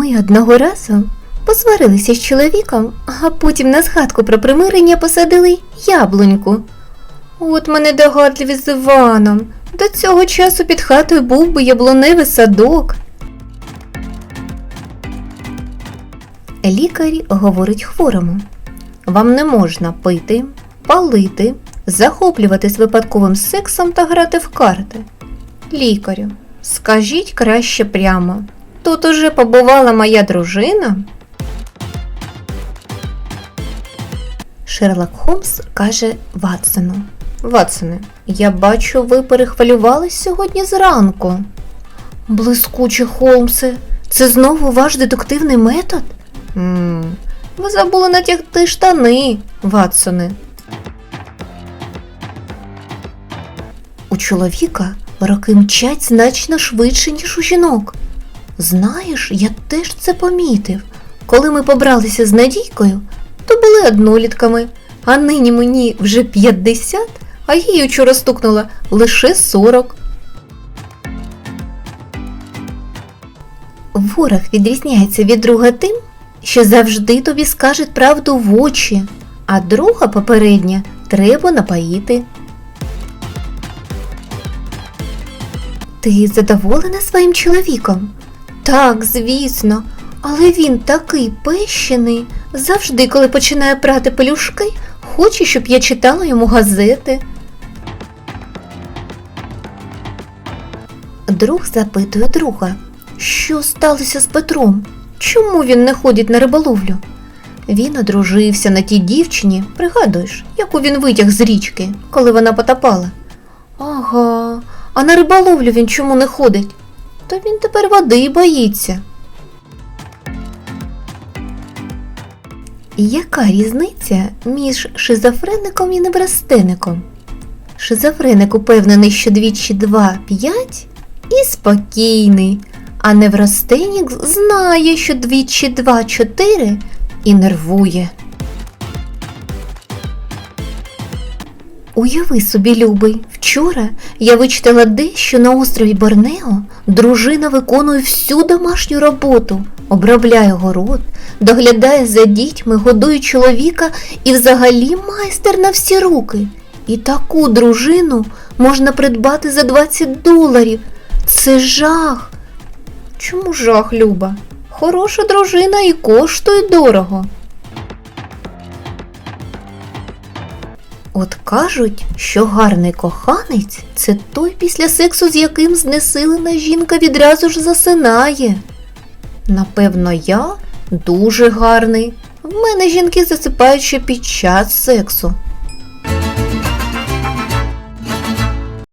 Ми одного разу посварилися з чоловіком, а потім на згадку про примирення посадили яблуньку. От мене догадливість з Іваном. До цього часу під хатою був би яблуневий садок. Лікар говорить хворому. Вам не можна пити, палити, захоплюватись випадковим сексом та грати в карти. Лікарю, скажіть краще прямо. Тут уже побувала моя дружина. Шерлок Холмс каже Ватсону. Ватсоне, я бачу, ви перехвилювались сьогодні зранку. Блискуче, Холмсе, це знову ваш детективний метод? м ви забули натягти штани, Ватсоне. У чоловіка роки мчать значно швидше, ніж у жінок. Знаєш, я теж це помітив. Коли ми побралися з Надійкою, то були однолітками, а нині мені вже 50, а їй учора стукнуло лише 40. Ворог відрізняється від друга тим, що завжди тобі скаже правду в очі, а друга попередня треба напоїти. Ти задоволена своїм чоловіком? Так, звісно, але він такий пещений. Завжди, коли починає прати пелюшки, хоче, щоб я читала йому газети. Друг запитує друга, що сталося з Петром? Чому він не ходить на риболовлю? Він одружився на тій дівчині, пригадуєш, яку він витяг з річки, коли вона потопала. Ага, а на риболовлю він чому не ходить? То він тепер води боїться. Яка різниця між шизофреником і неврастенником? Шизофреник упевнений, що двічі два п'ять і спокійний, а неврастенік знає, що двічі два чотири і нервує. Уяви собі, любий, вчора я вичитала дещо на острові Борнео. Дружина виконує всю домашню роботу, обробляє город, доглядає за дітьми, годує чоловіка і взагалі майстер на всі руки. І таку дружину можна придбати за 20 доларів. Це жах. Чому жах, Люба? Хороша дружина і коштує дорого. От кажуть, що гарний коханець це той після сексу, з яким знесилена жінка відразу ж засинає. Напевно, я дуже гарний. В мене жінки засипають ще під час сексу.